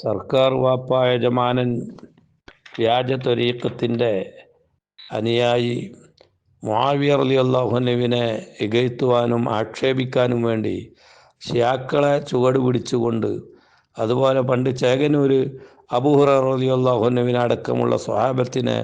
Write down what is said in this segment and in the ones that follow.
സർക്കാർ വാപ്പ യജമാനൻ വ്യാജ ത്വരീക്കത്തിന്റെ അനുയായി മുആവിയ അലി അള്ളാഹുനുവിനെ ഇകഴ്ത്തുവാനും ആക്ഷേപിക്കാനും വേണ്ടി ഷിയാക്കളെ ചുവട് പിടിച്ചുകൊണ്ട് അതുപോലെ പണ്ട് ചേകനൂർ അബുഹുറലി അള്ളാഹുനുവിനടക്കമുള്ള സ്വഹാബത്തിനെ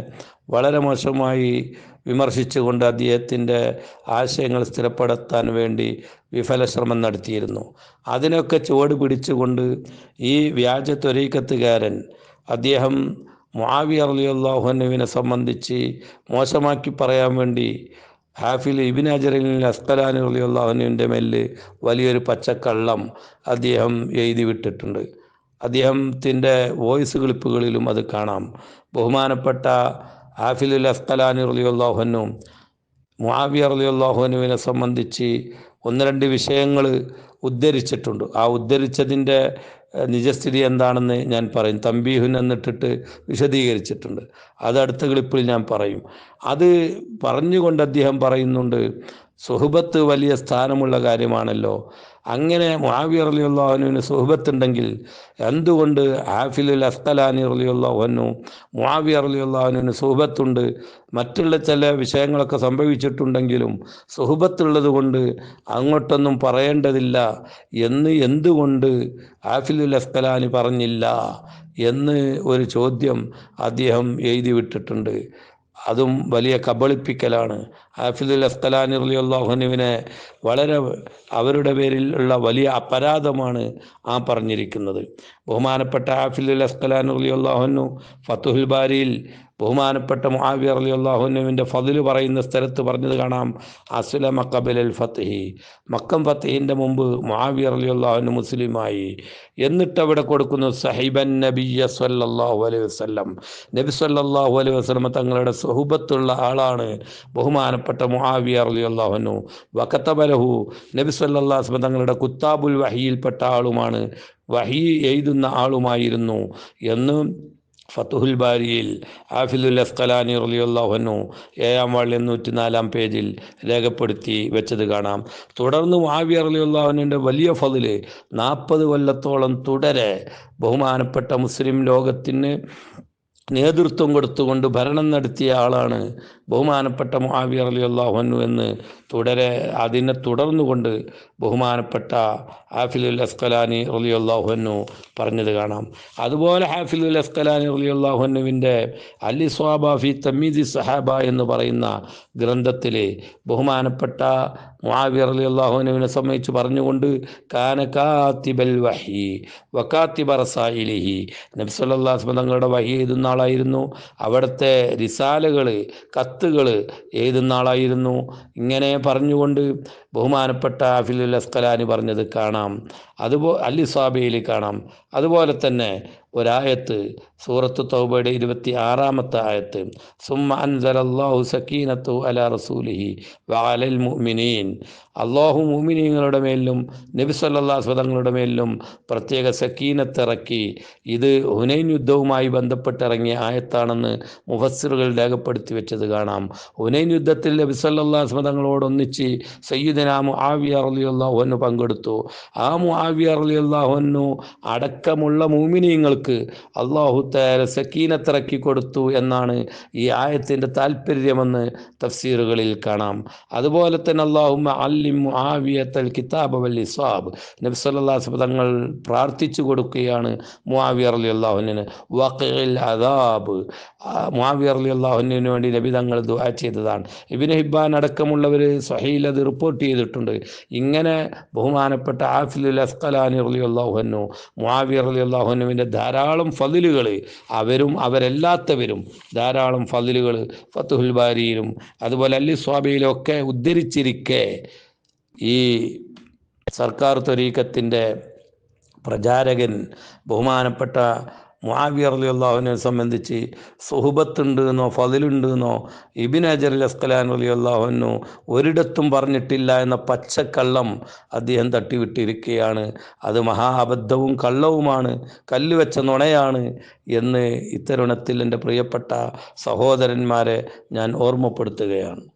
വളരെ മോശമായി വിമർശിച്ചുകൊണ്ട് അദ്ദേഹത്തിന്റെ ആശയങ്ങൾ സ്ഥിരപ്പെടുത്താൻ വേണ്ടി വിഫല ശ്രമം നടത്തിയിരുന്നു. അതിനൊക്കെ ചുവട് പിടിച്ചുകൊണ്ട് ഈ വ്യാജ ത്വരീക്കത്തുകാരൻ അദ്ദേഹം മുആവിയ അറിയുള്ളാഹുനുവിനെ സംബന്ധിച്ച് മോശമാക്കി പറയാൻ വേണ്ടി ഹാഫിൽ ഇബിൻ അജറിൽ അസ്കലാനി റളിയല്ലാഹുവിന്റെ മേലിൽ വലിയൊരു പച്ചക്കള്ളം അദ്ദേഹം എഴുതി വിട്ടിട്ടുണ്ട് അദ്ദേഹത്തിന്റെ വോയിസ് ക്ലിപ്പുകളിലും അത് കാണാം. ബഹുമാനപ്പെട്ട ഹാഫിലുൽ അസ്കലാനി റലിയുള്ളാഹുനും മുആവിയ റലിയുള്ളാഹുനുവിനെ സംബന്ധിച്ച് ഒന്ന് രണ്ട് വിഷയങ്ങൾ ഉദ്ധരിച്ചിട്ടുണ്ട്. ആ ഉദ്ധരിച്ചതിന്റെ നിജസ്ഥിതി എന്താണെന്ന് ഞാൻ പറയും. തമ്പീഹുൻ എന്നിട്ടിട്ട് വിശദീകരിച്ചിട്ടുണ്ട്. അത് അടുത്ത ക്ലിപ്പിൽ ഞാൻ പറയും. അത് പറഞ്ഞുകൊണ്ട് അദ്ദേഹം പറയുന്നുണ്ട് സുഹബത്ത് വലിയ സ്ഥാനമുള്ള കാര്യമാണല്ലോ. അങ്ങനെ മുഹാവി റലിയുള്ളവനുവിന് സുഹബത്തുണ്ടെങ്കിൽ എന്തുകൊണ്ട് ആഫിലുൽ അസ്തലാനി റലിയുള്ളവനു മുഹാവി റലിയുള്ളവനുവിന് സുഹബത്തുണ്ട് മറ്റുള്ള ചില വിഷയങ്ങളൊക്കെ സംഭവിച്ചിട്ടുണ്ടെങ്കിലും സുഹബത്തുള്ളത് കൊണ്ട് അങ്ങോട്ടൊന്നും പറയേണ്ടതില്ല. എന്ന് എന്തുകൊണ്ട് ആഫിലുൽ അസ്തലാനി പറഞ്ഞില്ല? എന്ന് ഒരു ചോദ്യം അദ്ദേഹം എഴുതി വിട്ടിട്ടുണ്ട്. അതും വലിയ കബളിപ്പിക്കലാണ്. ഹാഫിദുൽ അഫ്തലാൻ റലിയുള്ളാഹുനുവിനെ വളരെ അവരുടെ പേരിലുള്ള വലിയ അപരാധമാണ് ആ പറഞ്ഞിരിക്കുന്നത്. ബഹുമാനപ്പെട്ട ഹാഫിദുൽ അഫ്തലാൻ അള്ളാഹുനു ഫത്തുഹുൽ ബാരിയിൽ ബഹുമാനപ്പെട്ട മുഹാവിയ അലി അള്ളാഹുനുവിന്റെ ഫതിൽ പറയുന്ന സ്ഥലത്ത് പറഞ്ഞത് കാണാം. അസുലമ കബിൽ അൽ ഫത്തഹി മക്കം ഫത്തഹിന്റെ മുമ്പ് മുഹാവിയ അലി അള്ളാഹുന് മുസ്ലിമായി. എന്നിട്ട് അവിടെ കൊടുക്കുന്നു സഹിബൻ നബിയ സല്ലാഹു അലൈഹി വസ്ലം നബി സല്ലാഹു അലൈഹി വസ്ലമ തങ്ങളുടെ സുഹബത്തുള്ള ആളാണ് ബഹുമാനപ്പെട്ട മുഹാവിയ അലി അള്ളാഹുനു വക്കത്തബലഹു നബി സല്ലാ തങ്ങളുടെ കുത്താബുൽ വഹിയിൽപ്പെട്ട ആളുമാണ്. വഹി എഴുതുന്ന ആളുമായിരുന്നു. എന്ന് ഫത്തുഹുൽ ബാരിയിൽ ആഫിദുൽ അസ്കലാനി റലിയുള്ളഹനു ഏഴാം വാളിൽ എണ്ണൂറ്റി നാലാം പേജിൽ രേഖപ്പെടുത്തി വെച്ചത് കാണാം. തുടർന്ന് മാവിയ റലിയുള്ളഹനുവിന്റെ വലിയ ഫതിൽ നാൽപ്പത് കൊല്ലത്തോളം തുടരെ ബഹുമാനപ്പെട്ട മുസ്ലിം ലോകത്തിന് നേതൃത്വം കൊടുത്തുകൊണ്ട് ഭരണം നടത്തിയ ആളാണ് ബഹുമാനപ്പെട്ട മുഹാവി അലി അള്ളാഹുനു എന്ന് തുടരെ അതിനെ തുടർന്നുകൊണ്ട് ബഹുമാനപ്പെട്ട ഹാഫിലുൽ അസ്കലാനി അലി അള്ളാഹുനു പറഞ്ഞത് കാണാം. അതുപോലെ ഹാഫിലുൽ അസ്കലാനി അലി അള്ളാഹുനുവിന്റെ അലി സ്വാബാഫി തമീദി സഹാബ എന്ന് പറയുന്ന ഗ്രന്ഥത്തിൽ ബഹുമാനപ്പെട്ട മുഹാവി അലി അള്ളാഹുനുവിനെ സംബന്ധിച്ച് പറഞ്ഞുകൊണ്ട് കാനകാത്തിബൽ വഹി വക്കാത്തിബ റസായിലിഹി നബ്സല്ലാസ്മ തങ്ങളുടെ വഹി എഴുതുന്ന ആളായിരുന്നു അവിടുത്തെ റിസാലകൾ കത്തുകൾ എഴുതുന്ന ആളായിരുന്നു ഇങ്ങനെ പറഞ്ഞുകൊണ്ട് ബഹുമാനപ്പെട്ട അഫിലുൽ അസ്കലാനി പറഞ്ഞത് കാണാം. അതുപോ അല്ലിസ്വാബിയിൽ കാണാം. അതുപോലെ തന്നെ ഒരായത്ത് സൂറത്ത് തൗബയുടെ ഇരുപത്തി ആറാമത്തെ ആയത്ത് സുമ്മ അൻസലല്ലാഹു സക്കീനത്തു അല റസൂലിഹി വാലൽ മുഅ്മിനീൻ. അള്ളാഹു മുഅ്മിനീങ്ങളുടെ മേലിലും നബി സല്ലല്ലാഹു തങ്ങളുടെ മേലിലും പ്രത്യേക സക്കീനത്ത് ഇറക്കി. ഇത് ഹുനൈൻ യുദ്ധവുമായി ബന്ധപ്പെട്ടിറങ്ങിയ ആയത്താണെന്ന് മുഫസ്സിറുകൾ രേഖപ്പെടുത്തി വെച്ചത് കാണാം. ഹുനൈൻ യുദ്ധത്തിൽ നബി സല്ലല്ലാഹു സ്വതങ്ങളോടൊന്നിച്ച് സയ്യിദന മുആവിയ റളിയല്ലാഹു അൻഹു പങ്കെടുത്തു. ആ മുആവിയ റളിയല്ലാഹു അൻഹു അടക്കമുള്ള മുഅ്മിനീങ്ങൾക്ക് അള്ളാഹു തആല സക്കീനത്തിറക്കി കൊടുത്തു എന്നാണ് ഈ ആയത്തിന്റെ താല്പര്യമെന്ന് തഫ്സീറുകളിൽ കാണാം. അതുപോലെ തന്നെ അള്ളാഹുമ അല്ലിം മുആവിയത്തൽ കിതാബ് വൽ ഇസ്വാബ്. നബി സല്ലല്ലാഹു തങ്ങൾ പ്രാർത്ഥിച്ചു കൊടുക്കുകയാണ് മുആവിയ അള്ളാഹുനിന് വഖിൽ അദാബ്. മുആവിയ അള്ളാഹുനിന് വേണ്ടി നബി തങ്ങൾ ദുആ ചെയ്തതാണ്. ഇബിന് ഹിബാൻ അടക്കമുള്ളവർ സഹീൽ അത് റിപ്പോർട്ട് ചെയ്തിട്ടുണ്ട്. ഇങ്ങനെ ബഹുമാനപ്പെട്ട ആഫിലുൽ അസ്കലാനി അലി അള്ളാഹുനു മുആവിയ അള്ളാഹുനുവിന്റെ ധാരാളം ഫതിലുകൾ അവരും അവരല്ലാത്തവരും ധാരാളം ഫതിലുകൾ ഫത്തുഹുൽ ബാരിയിലും അതുപോലെ അല്ലി സ്വാബിയിലും ഒക്കെ ഉദ്ധരിച്ചിരിക്കെ ഈ സർക്കാർ ത്വരീക്കത്തിന്റെ പ്രചാരകൻ ബഹുമാനപ്പെട്ട മുആവിയ റളിയല്ലാഹുവിനെ സംബന്ധിച്ച് സുഹുബത്തുണ്ട് എന്നോ ഫതിലുണ്ട് എന്നോ ഇബിൻ അജർ അസ്കലാൻ റളിയല്ലാഹുവിനു ഒരിടത്തും പറഞ്ഞിട്ടില്ല എന്ന പച്ചക്കള്ളം അദ്ദേഹം തട്ടിവിട്ടിരിക്കുകയാണ്. അത് മഹാ അബദ്ധവും കള്ളവുമാണ് കല്ലുവെച്ച നുണയാണ് എന്ന് ഇത്തരുണത്തിൽ എന്റെ പ്രിയപ്പെട്ട സഹോദരന്മാരെ ഞാൻ ഓർമ്മപ്പെടുത്തുകയാണ്.